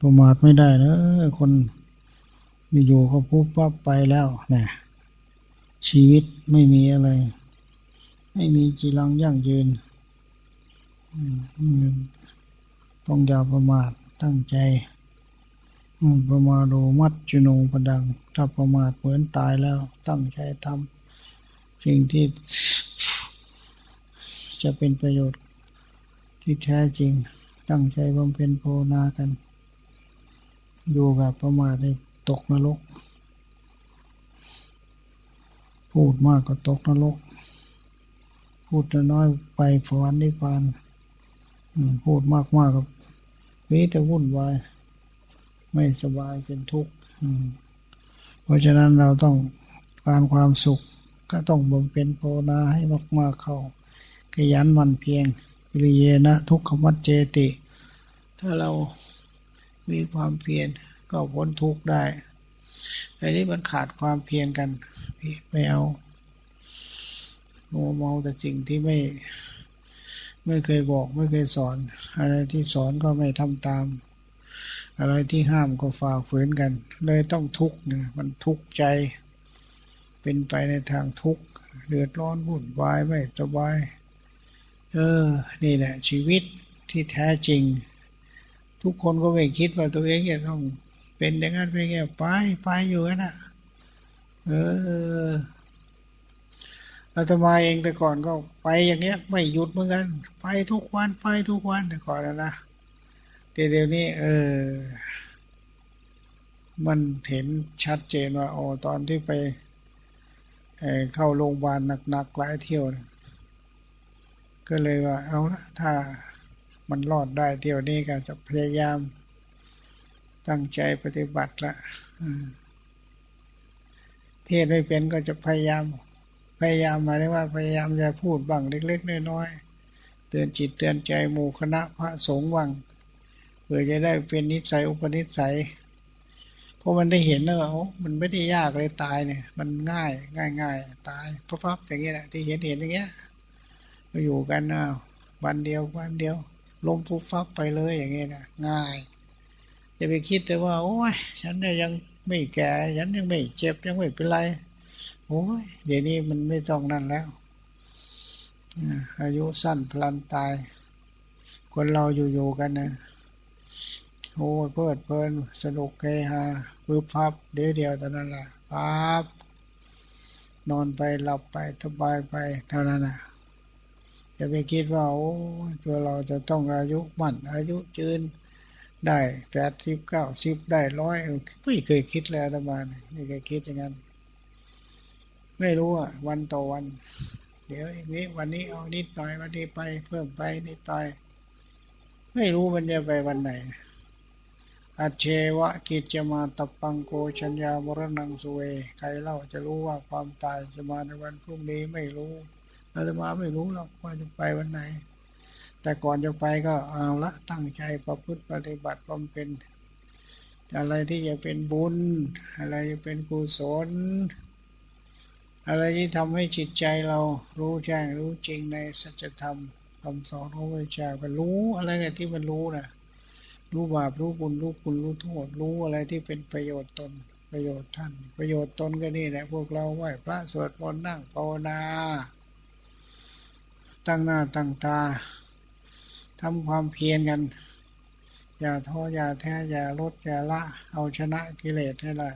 ประมาทไม่ได้นะคนมีอยู่ๆก็ปุ๊บปั๊บไปแล้วนะชีวิตไม่มีอะไร ไม่มีจีรังยั่งยืน ต้องอย่าประมาทตั้งใจอืมประมาทโดมัดจุโนปดัง ถ้าประมาทเหมือนตายแล้ว ตั้งใจทำสิ่งที่จะเป็นประโยชน์ที่แท้จริง ตั้งใจบำเพ็ญภาวนากัน อยู่แบบประมาทในตกนรก พูดมากก็ตกนรก พูดน้อยไปสวรรค์นิพพานพูดมากๆกับวิแต่วุ่นวาย ไม่สบายเป็นทุกข์เพราะฉะนั้นเราต้องการความสุข ก็ต้องบำเพ็ญภาวนาให้มากๆเข้าขยันมันเพียงวิริเยนะ ทุกขมัจเจติ ถ้าเรา มีความเพียรก็พ้นทุกข์ได้อันนี้มันขาดความเพียรกันไม่เอาโมเมาแต่สิ่งที่ไม่ไม่เคยบอกไม่เคยสอน อะไรที่สอนก็ไม่ทำตาม อะไรที่ห้ามก็ฝ่าฝืนกัน เลยต้องทุกข์เนี่ยมันทุกข์ใจ เป็นไปในทางทุกข์เดือดร้อนวุ่นวายไม่สบาย เออ นี่แหละชีวิตที่แท้จริง ทุกคนก็ไม่คิดว่าตัวเองจะต้อง เป็นอย่างนั้นเป็นอย่างนี้ไปไปอยู่นั่นนะเอออาตมาเองแต่ก่อนก็ไปอย่างเงี้ย ไม่หยุดเหมือนกัน ไปทุกวันไปทุกวันแต่ก่อนนะนะแต่เดี๋ยวนี้ เออ มันเห็นชัดเจนว่าโอ้ตอนที่ไปเเข้าโรงพยาบาลหนักๆหลายเที่ยวนะก็เลยว่า เอาละถ้า มันรอดได้เที่ยวนี้ก็จะพยายาม ตั้งใจปฏิบัติละเทศไม่เป็นก็จะพยายาม พยายามหมายถึงว่าพยายามจะพูดบ้างเล็กๆน้อยๆเตือนจิตเตือนใจหมู่คณะพระสงฆ์บ้างเพื่อจะได้เป็นนิสัยอุปนิสัยเพราะมันได้เห็นแล้วว่าโอ้มันไม่ได้ยากเลยตายเนี่ย มันง่าย ง่ายง่ายตายปั๊บๆอย่างเงี้ยแหละที่เห็นเห็นอย่างเงี้ยมาอยู่กันนะวันเดียววันเดียว ล้มปุ๊บฟับไปเลยอย่างเงี้ยนะง่ายอย่าไปคิดแต่ว่า โอ้ยฉันเนี่ยยังไม่แก่ฉันยังไม่เจ็บยังไม่เป็นไรโอ้ยเดี๋ยวนี้มันไม่ต้องนั่นแล้วอายุสั้นพลันตาย คนเราอยู่ๆกันนะโอ้ยเพลิดเพลินสนุกเฮฮาปึ๊บพับเดี๋ยวเดียวเท่านั้นแหละปั๊บนอนไปหลับไปสบายไปเท่านั้นนะ อย่าไปคิดว่าโอ้ตัวเราจะต้องอายุมั่นอายุยืนได้แปดสิบเก้าสิบได้ร้อยไม่เคยคิดเลยอาตมาเนี่ยไม่เคยคิดอย่างนั้น ไม่รู้อะวันต่อวัน เดี๋ยวนี้วันนี้เอานิดหน่อยวันนี้ไป เพิ่มไปนิดหน่อย ไม่รู้มันจะไปวันไหนอาเชวะกิจจะมาตบปังโกชัญญามรณังสุเว ใครเล่าจะรู้ว่าความตายจะมาในวันพรุ่งนี้ไม่รู้ อาตมาไม่รู้หรอกว่าจะไปวันไหน แต่ก่อนจะไปก็เอาละตั้งใจประพฤติปฏิบัติบำเพ็ญอะไรที่จะเป็นบุญ อะไรจะเป็นกุศล อะไรที่ทำให้จิตใจเรารู้แจ้งรู้จริงในสัจธรรมคำสอนของพระเจ้าก็รู้อะไรกันที่มันรู้นะรู้บาปรู้บุญรู้คุณรู้โทษรู้อะไรที่เป็นประโยชน์ตนประโยชน์ท่าน ประโยชน์ตนก็นี่แหละพวกเราไหว้พระสวดมนต์นั่งภาวนา ตั้งหน้าตั้งตาทำความเพียรกัน อย่าท้ออย่าแท้อย่าลดอย่าละ เอาชนะกิเลสให้ได้